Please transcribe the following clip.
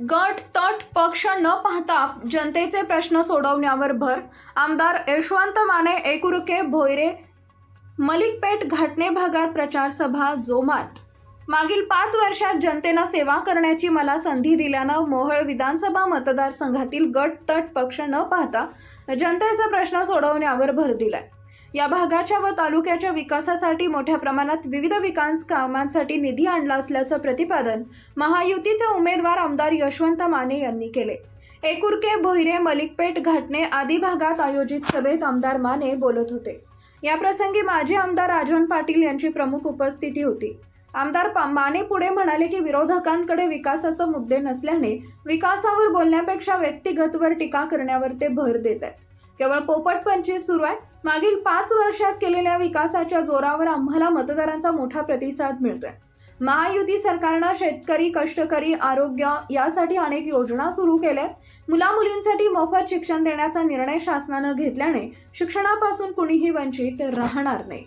गट तट पक्ष न पाहता जनतेचे प्रश्न सोडवण्यावर भर. आमदार यशवंत माने एकुरुके भोयरे मलिकपेठ घाटणे भागात प्रचारसभा जोमात. मागील पाच वर्षात जनतेनं सेवा करण्याची मला संधी दिल्यानं मोहळ विधानसभा मतदारसंघातील गट तट पक्ष न पाहता जनतेचा प्रश्न सोडवण्यावर भर दिलाय. या भागाच्या व तालुक्याच्या विकासासाठी मोठ्या प्रमाणात विविध विकास कामांसाठी निधी आणला असल्याचं प्रतिपादन महायुतीचे उमेदवार आमदार यशवंत माने यांनी केले. एकुरके भोईरे मलिकपेठ घाटणे आदी भागात आयोजित सभेत आमदार माने बोलत होते. याप्रसंगी माजी आमदार राजन पाटील यांची प्रमुख उपस्थिती होती. आमदार माने पुढे म्हणाले की विरोधकांकडे विकासाचे मुद्दे नसल्याने विकासावर बोलण्यापेक्षा व्यक्तिगतवर टीका करण्यावर ते भर देत आहेत. केवळ पोपटपंची सुरू आहे. मागील पाच वर्षात केलेल्या विकासाच्या जोरावर आम्हाला मतदारांचा मोठा प्रतिसाद मिळतोय. महायुती सरकारनं शेतकरी कष्टकरी आरोग्य यासाठी अनेक योजना सुरू केल्या मुला मुलींसाठी मोफत शिक्षण देण्याचा निर्णय शासनानं घेतल्याने शिक्षणापासून कुणीही वंचित राहणार नाही.